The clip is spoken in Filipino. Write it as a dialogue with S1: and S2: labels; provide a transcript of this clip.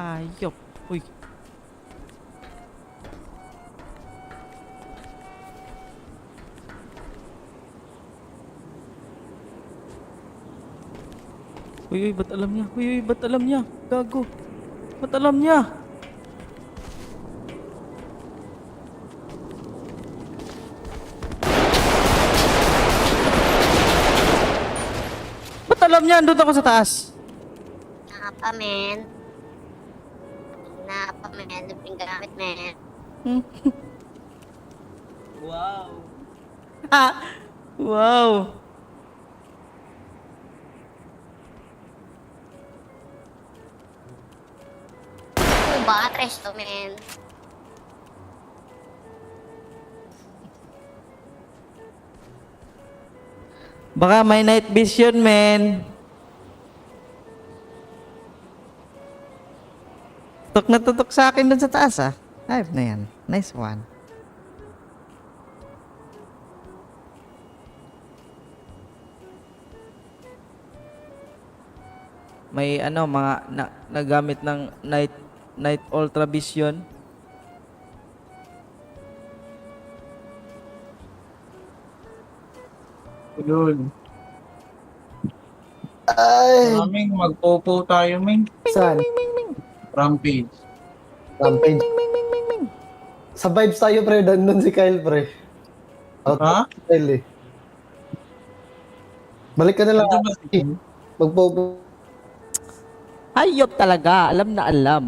S1: Hayop. Uy. Uy, uy, ba't alam niya? Uy, uy, ba't alam niya? Gago. Ba't alam niya? Ba't alam niya? Andun ako sa taas.
S2: Napa, men. Men. Libreng gamit, men.
S1: Hmm.
S3: Wow.
S1: Ah! Wow!
S2: Ano ba? Tres to, men.
S1: Baka may night vision, men. Tutok na tutok sa akin dun sa taas, ah. Ayop na yan. Nice one. May ano, mga na, nagamit ng night night ultra vision.
S3: Yun.
S4: Ay!
S3: Maraming magpopo tayo, Ming.
S4: Saan?
S3: Rampage.
S4: Rampage. Sa vibes tayo, pre. Nandun si Kyle, pre. Out
S3: Ha?
S4: si Kyle, eh. Balik ka na lang. Magpo...
S1: Hayop talaga. Alam na alam.